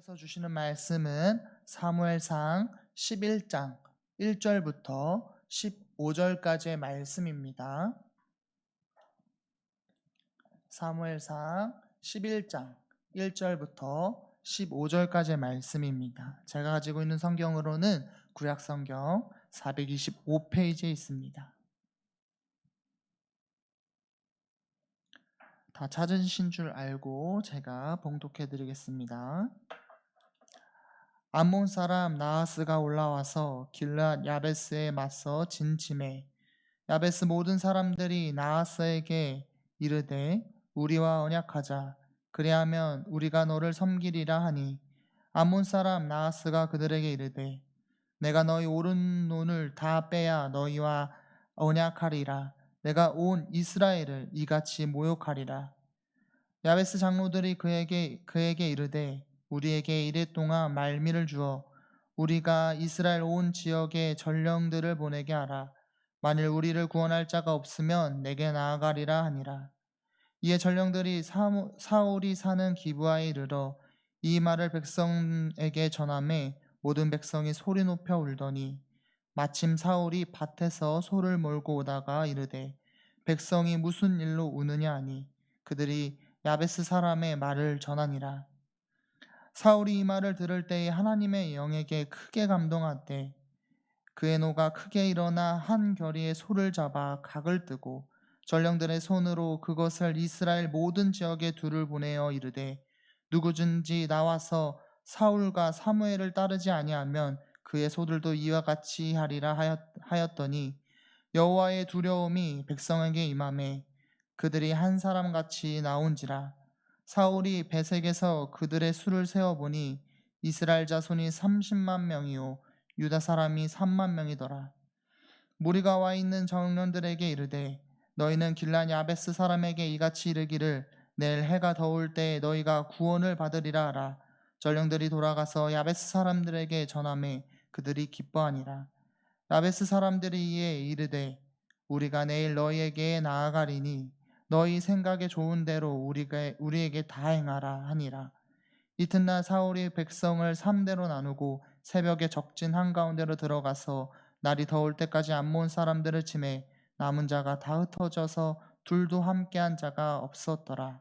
하나님께서 주시는 말씀은 사무엘상 11장 1절부터 15절까지의 말씀입니다. 사무엘상 11장 1절부터 15절까지의 말씀입니다. 제가 가지고 있는 성경으로는 구약 성경 425페이지에 있습니다. 다 찾으신 줄 알고 제가 봉독해 드리겠습니다. 암몬 사람 나하스가 올라와서 길앗 야베스에 맞서 진침해. 야베스 모든 사람들이 나하스에게 이르되 우리와 언약하자. 그리하면 우리가 너를 섬기리라 하니. 암몬 사람 나하스가 그들에게 이르되 내가 너희 오른 눈을 다 빼야 너희와 언약하리라. 내가 온 이스라엘을 이같이 모욕하리라. 야베스 장로들이 그에게 그에게 이르되 우리에게 이래 동안 말미를 주어 우리가 이스라엘 온 지역에 전령들을 보내게 하라. 만일 우리를 구원할 자가 없으면 내게 나아가리라 하니라. 이에 전령들이 사울이 사는 기부하에 이르러 이 말을 백성에게 전함에 모든 백성이 소리 높여 울더니 마침 사울이 밭에서 소를 몰고 오다가 이르되 백성이 무슨 일로 우느냐 하니 그들이 야베스 사람의 말을 전하니라 사울이 이 말을 들을 때에 하나님의 영에게 크게 감동하되 그의 노가 크게 일어나 한 결의의 소를 잡아 각을 뜨고 전령들의 손으로 그것을 이스라엘 모든 지역에 둘을 보내어 이르되 누구든지 나와서 사울과 사무엘을 따르지 아니하면 그의 소들도 이와 같이 하리라 하였 더니 여호와의 두려움이 백성에게 임함에 그들이 한 사람 같이 나온지라 사울이 베색에서 그들의 수를 세어 보니 이스라엘 자손이 30만 명이요 유다 사람이 3만 명이더라 무리가 와 있는 정년들에게 이르되 너희는 길란 야베스 사람에게 이같이 이르기를 내일 해가 더울 때 너희가 구원을 받으리라 하라 전령들이 돌아가서 야베스 사람들에게 전함에 그들이 기뻐하니라. 야베스 사람들이 이에 이르되 우리가 내일 너희에게 나아가리니 너희 생각에 좋은 대로 우리가 우리에게 다 행하라 하니라. 이튿날 사울이 백성을 삼대로 나누고 새벽에 적진 한가운데로 들어가서 날이 더울 때까지 암몬 사람들을 치매 남은 자가 다 흩어져서 둘도 함께한 자가 없었더라.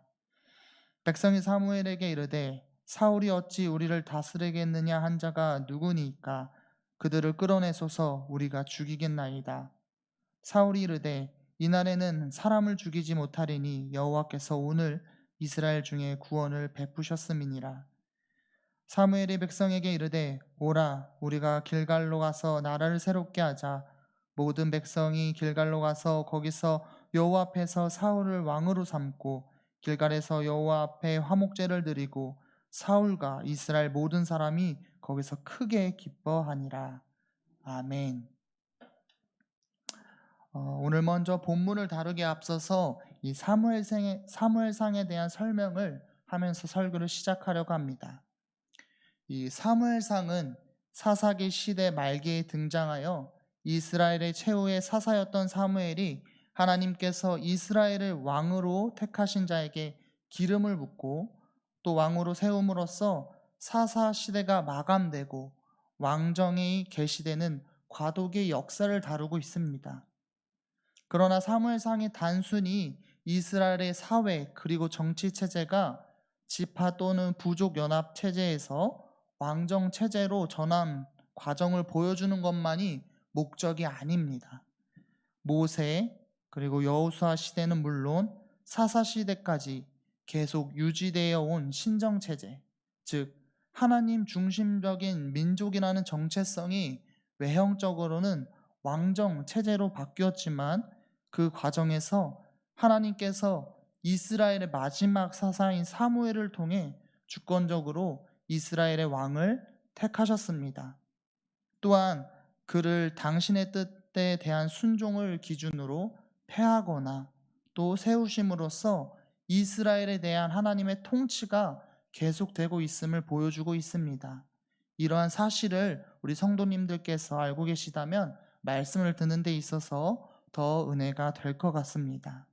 백성이 사무엘에게 이르되 사울이 어찌 우리를 다스리겠느냐 한 자가 누구니까 그들을 끌어내소서 우리가 죽이겠나이다. 사울이 이르되 이날에는 사람을 죽이지 못하리니 여호와께서 오늘 이스라엘 중에 구원을 베푸셨음이니라. 사무엘이 백성에게 이르되 오라 우리가 길갈로 가서 나라를 새롭게 하자 모든 백성이 길갈로 가서 거기서 여호와 앞에서 사울을 왕으로 삼고 길갈에서 여호와 앞에 화목제를 드리고 사울과 이스라엘 모든 사람이 거기서 크게 기뻐하니라. 아멘. 어, 오늘 먼저 본문을 다루기 앞서서 이 사무엘상에, 사무엘상에 대한 설명을 하면서 설교를 시작하려고 합니다. 이 사무엘상은 사사기 시대 말기에 등장하여 이스라엘의 최후의 사사였던 사무엘이 하나님께서 이스라엘을 왕으로 택하신 자에게 기름을 붓고 또 왕으로 세움으로써 사사 시대가 마감되고 왕정이 계시되는 과도기의 역사를 다루고 있습니다. 그러나 사무엘상이 단순히 이스라엘의 사회 그리고 정치 체제가 지파 또는 부족 연합 체제에서 왕정 체제로 전환 과정을 보여주는 것만이 목적이 아닙니다. 모세 그리고 여호수아 시대는 물론 사사 시대까지 계속 유지되어 온 신정 체제, 즉 하나님 중심적인 민족이라는 정체성이 외형적으로는 왕정 체제로 바뀌었지만 그 과정에서 하나님께서 이스라엘의 마지막 사사인 사무엘을 통해 주권적으로 이스라엘의 왕을 택하셨습니다. 또한 그를 당신의 뜻에 대한 순종을 기준으로 패하거나 또 세우심으로써 이스라엘에 대한 하나님의 통치가 계속되고 있음을 보여주고 있습니다. 이러한 사실을 우리 성도님들께서 알고 계시다면 말씀을 듣는 데 있어서 더 은혜가 될 것 같습니다.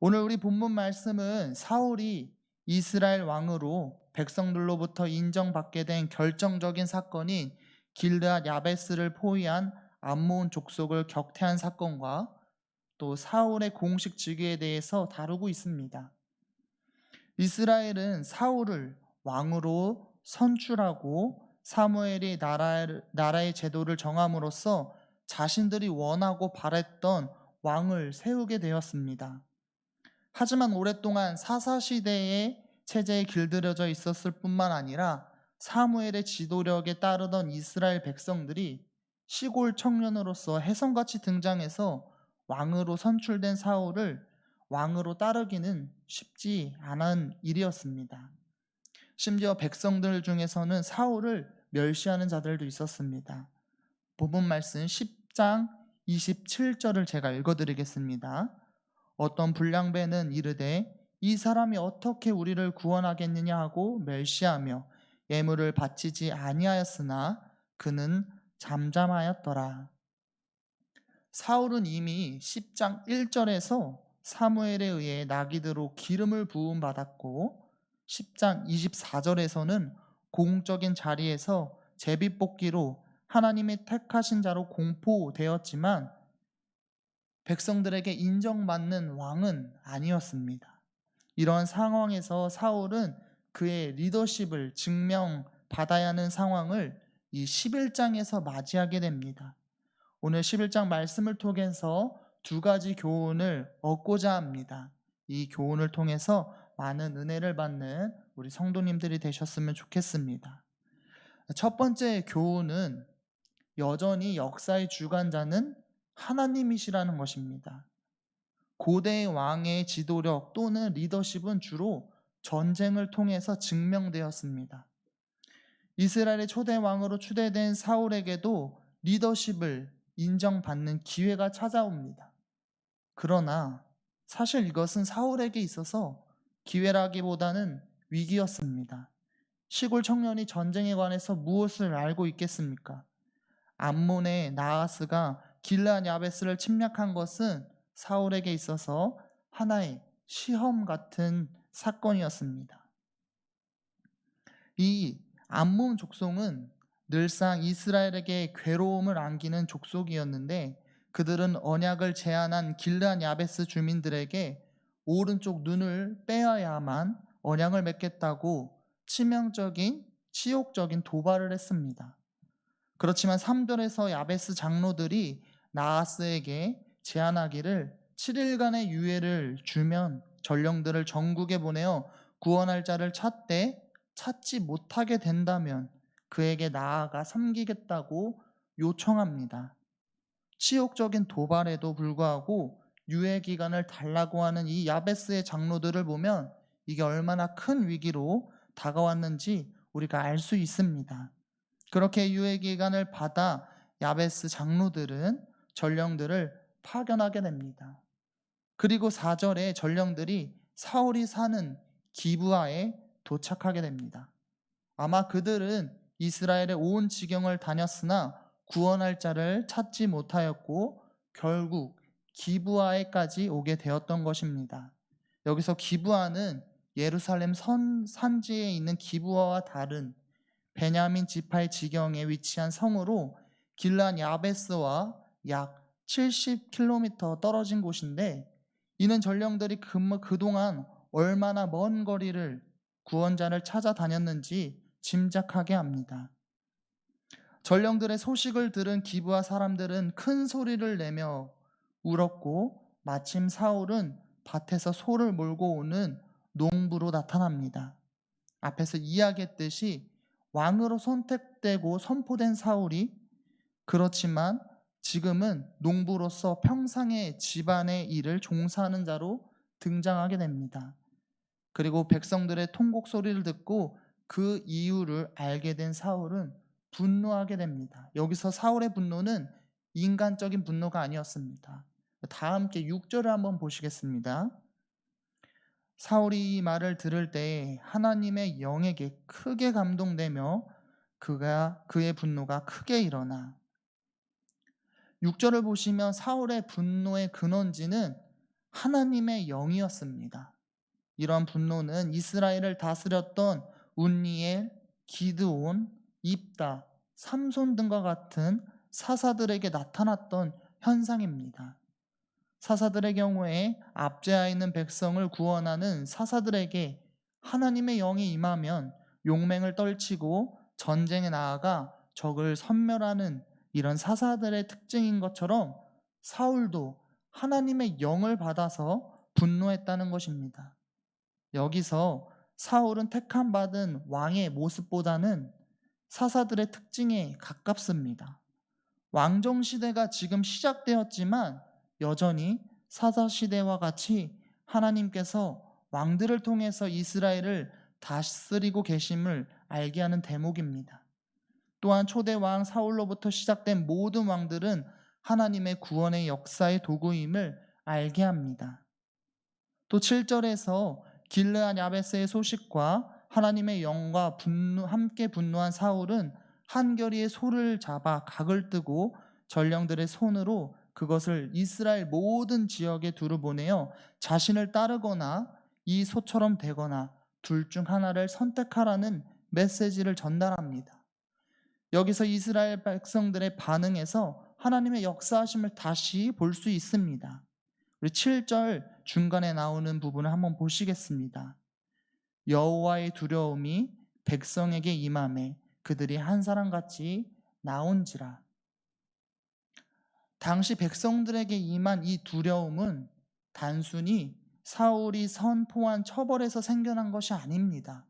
오늘 우리 본문 말씀은 사울이 이스라엘 왕으로 백성들로부터 인정받게 된 결정적인 사건인 길르앗 야베스를 포위한 암몬 족속을 격퇴한 사건과 또 사울의 공식 즉위에 대해서 다루고 있습니다. 이스라엘은 사울을 왕으로 선출하고 사무엘이 나라를, 나라의 제도를 정함으로써 자신들이 원하고 바랬던 왕을 세우게 되었습니다. 하지만 오랫동안 사사시대의 체제에 길들여져 있었을 뿐만 아니라 사무엘의 지도력에 따르던 이스라엘 백성들이 시골 청년으로서 혜성같이 등장해서 왕으로 선출된 사울을 왕으로 따르기는 쉽지 않은 일이었습니다. 심지어 백성들 중에서는 사울을 멸시하는 자들도 있었습니다. 본문 말씀 10장 27절을 제가 읽어드리겠습니다. 어떤 불량배는 이르되 이 사람이 어떻게 우리를 구원하겠느냐 하고 멸시하며 예물을 바치지 아니하였으나 그는 잠잠하였더라. 사울은 이미 10장 1절에서 사무엘에 의해 나기드로 기름을 부음 받았고 10장 24절에서는 공적인 자리에서 제비뽑기로 하나님의 택하신 자로 공포되었지만 백성들에게 인정받는 왕은 아니었습니다. 이러한 상황에서 사울은 그의 리더십을 증명받아야 하는 상황을 이 11장에서 맞이하게 됩니다. 오늘 11장 말씀을 통해서 두 가지 교훈을 얻고자 합니다. 이 교훈을 통해서 많은 은혜를 받는 우리 성도님들이 되셨으면 좋겠습니다. 첫 번째 교훈은 여전히 역사의 주관자는 하나님이시라는 것입니다. 고대 왕의 지도력 또는 리더십은 주로 전쟁을 통해서 증명되었습니다. 이스라엘의 초대 왕으로 추대된 사울에게도 리더십을 인정받는 기회가 찾아옵니다. 그러나 사실 이것은 사울에게 있어서 기회라기보다는 위기였습니다. 시골 청년이 전쟁에 관해서 무엇을 알고 있겠습니까? 암몬의 나아스가 길란 야베스를 침략한 것은 사울에게 있어서 하나의 시험 같은 사건이었습니다. 이 암몬 족속은 늘상 이스라엘에게 괴로움을 안기는 족속이었는데 그들은 언약을 제안한 길란 야베스 주민들에게 오른쪽 눈을 빼야만 언약을 맺겠다고 치명적인 치욕적인 도발을 했습니다. 그렇지만 3절에서 야베스 장로들이 나하스에게 제안하기를 7일간의 유예를 주면 전령들을 전국에 보내어 구원할 자를 찾되 찾지 못하게 된다면 그에게 나아가 섬기겠다고 요청합니다. 치욕적인 도발에도 불구하고 유예 기간을 달라고 하는 이 야베스의 장로들을 보면 이게 얼마나 큰 위기로 다가왔는지 우리가 알 수 있습니다. 그렇게 유예 기간을 받아 야베스 장로들은 전령들을 파견하게 됩니다. 그리고 4절에 전령들이 사울이 사는 기부하에 도착하게 됩니다. 아마 그들은 이스라엘의 온 지경을 다녔으나 구원할 자를 찾지 못하였고 결국 기부하에까지 오게 되었던 것입니다. 여기서 기부하는 예루살렘 선, 산지에 있는 기부하와 다른 베냐민 지파의 지경에 위치한 성으로 길란 야베스와 약 70km 떨어진 곳인데 이는 전령들이 그동안 얼마나 먼 거리를 구원자를 찾아다녔는지 짐작하게 합니다. 전령들의 소식을 들은 기부하 사람들은 큰 소리를 내며 울었고 마침 사울은 밭에서 소를 몰고 오는 농부로 나타납니다. 앞에서 이야기했듯이 왕으로 선택되고 선포된 사울이 그렇지만 지금은 농부로서 평상의 집안의 일을 종사하는 자로 등장하게 됩니다. 그리고 백성들의 통곡 소리를 듣고 그 이유를 알게 된 사울은 분노하게 됩니다. 여기서 사울의 분노는 인간적인 분노가 아니었습니다. 다 함께 6절을 한번 보시겠습니다. 사울이 이 말을 들을 때 하나님의 영에게 크게 감동되며 그가 그의 분노가 크게 일어나 6절을 보시면 사울의 분노의 근원지는 하나님의 영이었습니다. 이런 분노는 이스라엘을 다스렸던 운니엘, 기드온, 입다, 삼손 등과 같은 사사들에게 나타났던 현상입니다. 사사들의 경우에 압제하에 있는 백성을 구원하는 사사들에게 하나님의 영이 임하면 용맹을 떨치고 전쟁에 나아가 적을 섬멸하는 이런 사사들의 특징인 것처럼 사울도 하나님의 영을 받아서 분노했다는 것입니다. 여기서 사울은 택함 받은 왕의 모습보다는 사사들의 특징에 가깝습니다. 왕정 시대가 지금 시작되었지만 여전히 사사 시대와 같이 하나님께서 왕들을 통해서 이스라엘을 다스리고 계심을 알게 하는 대목입니다. 또한 초대 왕 사울로부터 시작된 모든 왕들은 하나님의 구원의 역사의 도구임을 알게 합니다. 또 7절에서 길르한 야베스의 소식과 하나님의 영과 분노, 함께 분노한 사울은 한결이의 소를 잡아 각을 뜨고 전령들의 손으로 그것을 이스라엘 모든 지역에 두루 보내어 자신을 따르거나 이 소처럼 되거나 둘 중 하나를 선택하라는 메시지를 전달합니다. 여기서 이스라엘 백성들의 반응에서 하나님의 역사하심을 다시 볼 수 있습니다. 우리 7절 중간에 나오는 부분을 한번 보시겠습니다. 여호와의 두려움이 백성에게 임함에 그들이 한 사람같이 나온지라. 당시 백성들에게 임한 이 두려움은 단순히 사울이 선포한 처벌에서 생겨난 것이 아닙니다.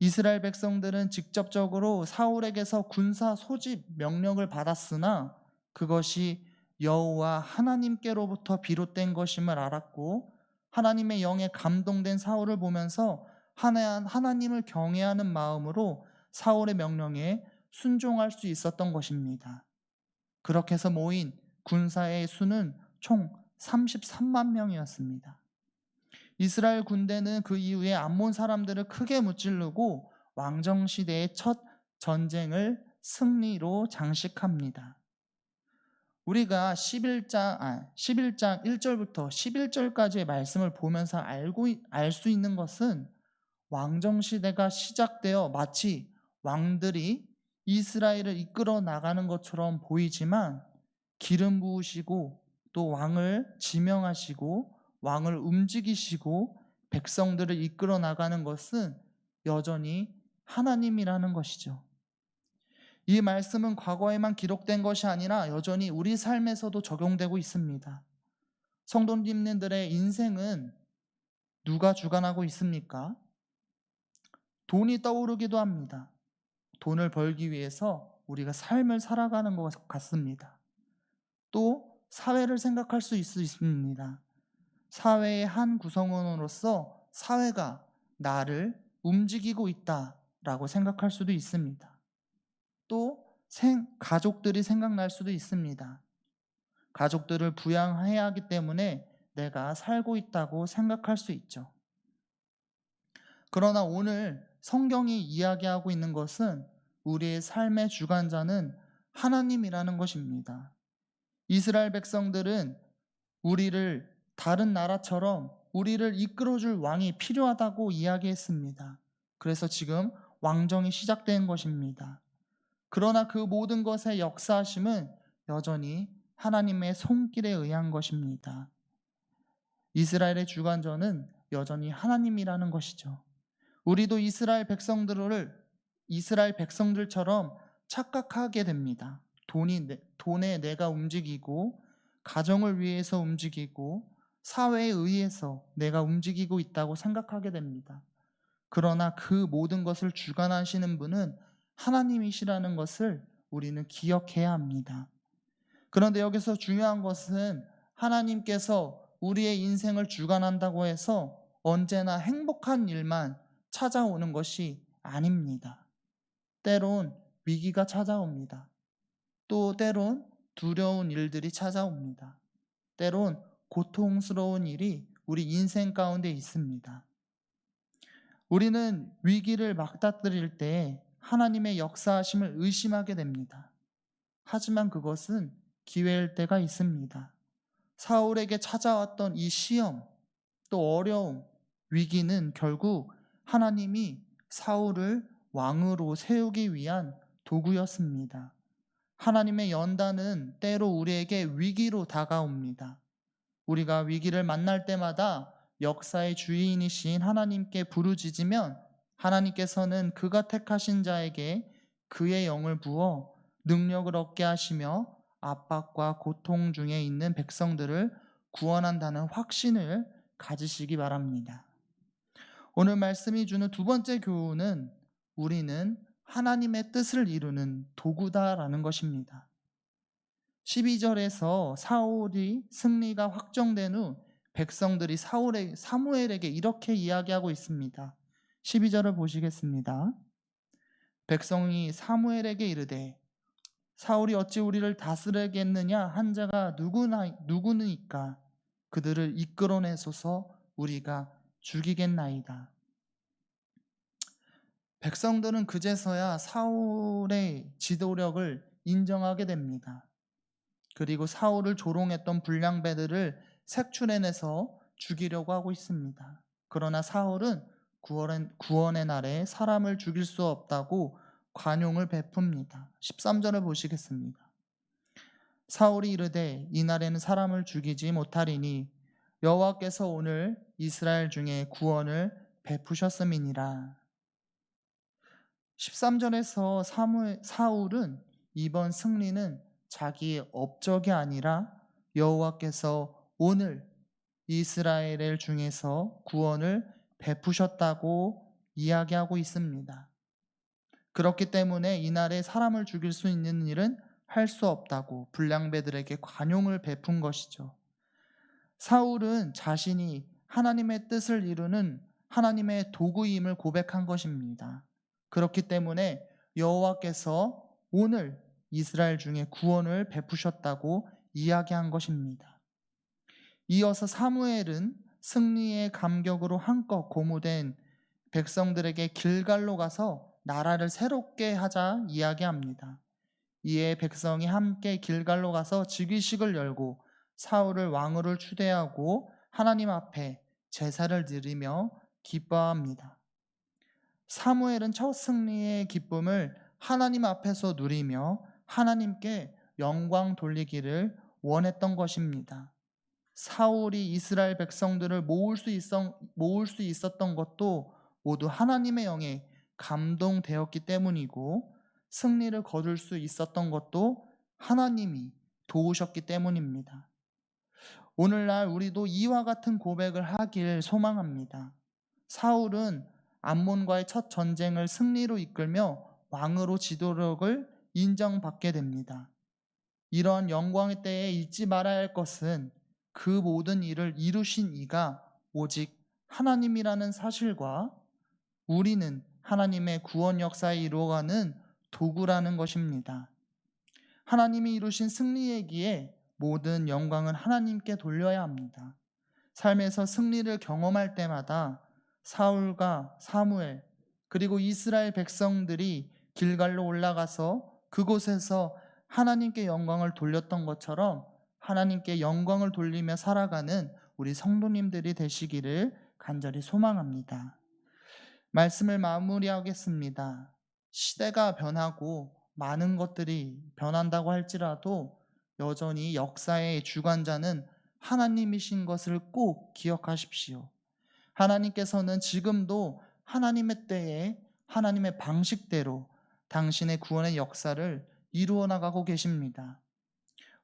이스라엘 백성들은 직접적으로 사울에게서 군사 소집 명령을 받았으나 그것이 여호와 하나님께로부터 비롯된 것임을 알았고 하나님의 영에 감동된 사울을 보면서 하나님을 경외하는 마음으로 사울의 명령에 순종할 수 있었던 것입니다. 그렇게 해서 모인 군사의 수는 총 33만 명이었습니다. 이스라엘 군대는 그 이후에 암몬 사람들을 크게 무찌르고 왕정 시대의 첫 전쟁을 승리로 장식합니다. 우리가 11장 아, 11장 1절부터 11절까지의 말씀을 보면서 알고 알 수 있는 것은 왕정 시대가 시작되어 마치 왕들이 이스라엘을 이끌어 나가는 것처럼 보이지만 기름 부으시고 또 왕을 지명하시고 왕을 움직이시고 백성들을 이끌어 나가는 것은 여전히 하나님이라는 것이죠. 이 말씀은 과거에만 기록된 것이 아니라 여전히 우리 삶에서도 적용되고 있습니다. 성도님들의 인생은 누가 주관하고 있습니까? 돈이 떠오르기도 합니다. 돈을 벌기 위해서 우리가 삶을 살아가는 것 같습니다. 또 사회를 생각할 수 있습니다. 사회의 한 구성원으로서 사회가 나를 움직이고 있다라고 생각할 수도 있습니다. 또 생, 가족들이 생각날 수도 있습니다. 가족들을 부양해야 하기 때문에 내가 살고 있다고 생각할 수 있죠. 그러나 오늘 성경이 이야기하고 있는 것은 우리의 삶의 주관자는 하나님이라는 것입니다. 이스라엘 백성들은 우리를 다른 나라처럼 우리를 이끌어줄 왕이 필요하다고 이야기했습니다. 그래서 지금 왕정이 시작된 것입니다. 그러나 그 모든 것의 역사하심은 여전히 하나님의 손길에 의한 것입니다. 이스라엘의 주관자는 여전히 하나님이라는 것이죠. 우리도 이스라엘 백성들을 이스라엘 백성들처럼 착각하게 됩니다. 돈이 돈에 내가 움직이고 가정을 위해서 움직이고 사회에 의해서 내가 움직이고 있다고 생각하게 됩니다. 그러나 그 모든 것을 주관하시는 분은 하나님이시라는 것을 우리는 기억해야 합니다. 그런데 여기서 중요한 것은 하나님께서 우리의 인생을 주관한다고 해서 언제나 행복한 일만 찾아오는 것이 아닙니다. 때론 위기가 찾아옵니다. 또 때론 두려운 일들이 찾아옵니다. 때론 고통스러운 일이 우리 인생 가운데 있습니다. 우리는 위기를 막다뜨릴 때 하나님의 역사하심을 의심하게 됩니다. 하지만 그것은 기회일 때가 있습니다. 사울에게 찾아왔던 이 시험, 또 어려움, 위기는 결국 하나님이 사울을 왕으로 세우기 위한 도구였습니다. 하나님의 연단은 때로 우리에게 위기로 다가옵니다. 우리가 위기를 만날 때마다 역사의 주인이신 하나님께 부르짖으면 하나님께서는 그가 택하신 자에게 그의 영을 부어 능력을 얻게 하시며 압박과 고통 중에 있는 백성들을 구원한다는 확신을 가지시기 바랍니다. 오늘 말씀이 주는 두 번째 교훈은 우리는 하나님의 뜻을 이루는 도구다라는 것입니다. 12절에서 사울이 승리가 확정된 후 백성들이 사울에, 사무엘에게 이렇게 이야기하고 있습니다. 12절을 보시겠습니다. 백성이 사무엘에게 이르되 사울이 어찌 우리를 다스리겠느냐 한 자가 누구나 누구니까 그들을 이끌어내소서 우리가 죽이겠나이다. 백성들은 그제서야 사울의 지도력을 인정하게 됩니다. 그리고 사울을 조롱했던 불량배들을 색출해내서 죽이려고 하고 있습니다. 그러나 사울은 구원의, 날에 사람을 죽일 수 없다고 관용을 베풉니다. 13절을 보시겠습니다. 사울이 이르되 이날에는 사람을 죽이지 못하리니 여호와께서 오늘 이스라엘 중에 구원을 베푸셨음이니라. 13절에서 사무, 사울은 이번 승리는 자기의 업적이 아니라 여호와께서 오늘 이스라엘 중에서 구원을 베푸셨다고 이야기하고 있습니다. 그렇기 때문에 이날에 사람을 죽일 수 있는 일은 할 수 없다고 불량배들에게 관용을 베푼 것이죠. 사울은 자신이 하나님의 뜻을 이루는 하나님의 도구임을 고백한 것입니다. 그렇기 때문에 여호와께서 오늘 이스라엘 중에 구원을 베푸셨다고 이야기한 것입니다. 이어서 사무엘은 승리의 감격으로 한껏 고무된 백성들에게 길갈로 가서 나라를 새롭게 하자 이야기합니다. 이에 백성이 함께 길갈로 가서 즉위식을 열고 사울을 왕으로 추대하고 하나님 앞에 제사를 드리며 기뻐합니다. 사무엘은 첫 승리의 기쁨을 하나님 앞에서 누리며 하나님께 영광 돌리기를 원했던 것입니다. 사울이 이스라엘 백성들을 모을 수, 있었, 모을 수 있었던 것도 모두 하나님의 영에 감동되었기 때문이고 승리를 거둘 수 있었던 것도 하나님이 도우셨기 때문입니다. 오늘날 우리도 이와 같은 고백을 하길 소망합니다. 사울은 암몬과의 첫 전쟁을 승리로 이끌며 왕으로 지도력을 인정받게 됩니다. 이런 영광의 때에 잊지 말아야 할 것은 그 모든 일을 이루신 이가 오직 하나님이라는 사실과 우리는 하나님의 구원 역사에 이루어가는 도구라는 것입니다. 하나님이 이루신 승리 얘기에 모든 영광은 하나님께 돌려야 합니다. 삶에서 승리를 경험할 때마다 사울과 사무엘 그리고 이스라엘 백성들이 길갈로 올라가서 그곳에서 하나님께 영광을 돌렸던 것처럼 하나님께 영광을 돌리며 살아가는 우리 성도님들이 되시기를 간절히 소망합니다. 말씀을 마무리하겠습니다. 시대가 변하고 많은 것들이 변한다고 할지라도 여전히 역사의 주관자는 하나님이신 것을 꼭 기억하십시오. 하나님께서는 지금도 하나님의 때에 하나님의 방식대로 당신의 구원의 역사를 이루어 나가고 계십니다.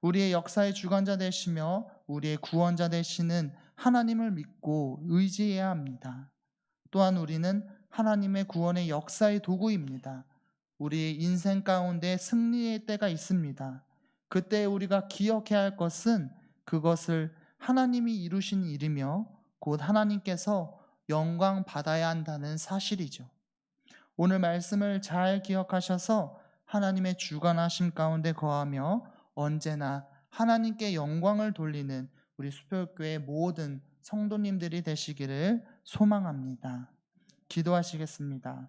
우리의 역사의 주관자 되시며 우리의 구원자 되시는 하나님을 믿고 의지해야 합니다. 또한 우리는 하나님의 구원의 역사의 도구입니다. 우리의 인생 가운데 승리의 때가 있습니다. 그때 우리가 기억해야 할 것은 그것을 하나님이 이루신 일이며 곧 하나님께서 영광 받아야 한다는 사실이죠. 오늘 말씀을 잘 기억하셔서 하나님의 주관하심 가운데 거하며 언제나 하나님께 영광을 돌리는 우리 수표교회 모든 성도님들이 되시기를 소망합니다. 기도하시겠습니다.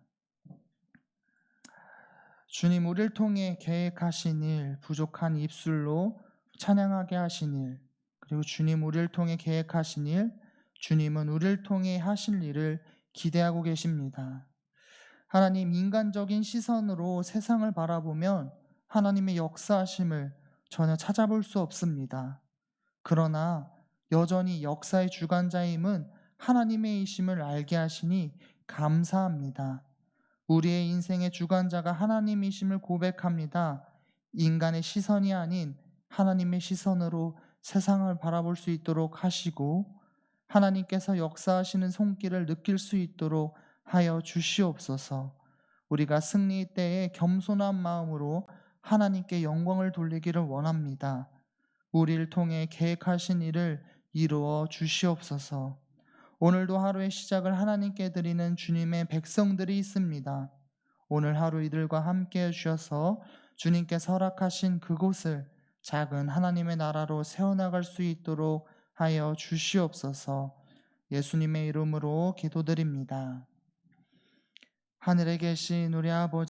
주님, 우리를 통해 계획하신 일, 부족한 입술로 찬양하게 하신 일, 그리고 주님, 우리를 통해 계획하신 일, 주님은 우리를 통해 하실 일을 기대하고 계십니다. 하나님 인간적인 시선으로 세상을 바라보면 하나님의 역사하심을 전혀 찾아볼 수 없습니다. 그러나 여전히 역사의 주관자임은 하나님의 이심을 알게 하시니 감사합니다. 우리의 인생의 주관자가 하나님이심을 고백합니다. 인간의 시선이 아닌 하나님의 시선으로 세상을 바라볼 수 있도록 하시고 하나님께서 역사하시는 손길을 느낄 수 있도록 하여 주시옵소서. 우리가 승리 때에 겸손한 마음으로 하나님께 영광을 돌리기를 원합니다. 우리를 통해 계획하신 일을 이루어 주시옵소서. 오늘도 하루의 시작을 하나님께 드리는 주님의 백성들이 있습니다. 오늘 하루 이들과 함께 해주셔서 주님께서 허락하신 그곳을 작은 하나님의 나라로 세워나갈 수 있도록 하여 주시옵소서 예수님의 이름으로 기도드립니다. 하늘에 계신 우리 아버지